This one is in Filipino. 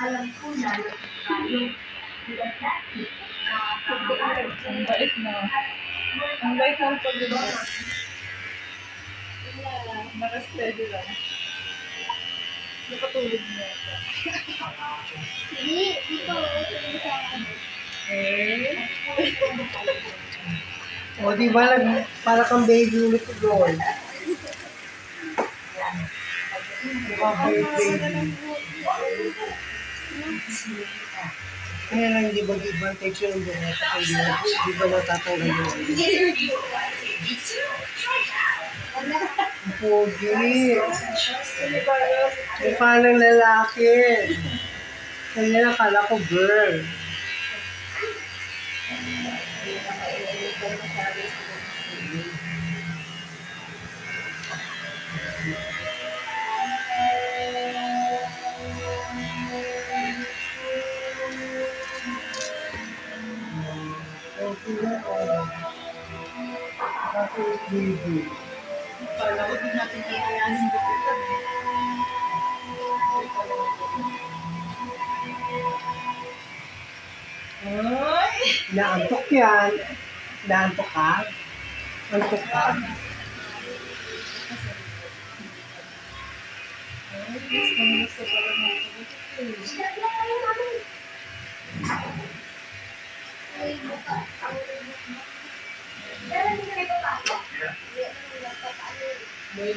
Ang bait na. Ang bait ng pag-ibig. Naka-steady lang. Nakatulog na ito. Hindi, ito. ito sa Eh? O, di ba, para kang baby ulit doon. Mukha baby. Kaya lang, di ba, ba, texture ng buhay sa di ba natatanggal Ang Pogi. Mukha ng lalaki. Kaya nakala ko girl. Okay na, oh. Bakit? Kala ko din natin kakayanin dito ito. Ay! Naantok yan. Naantok ka? Antok ka? Gusto pala mo ito. Ay, Dois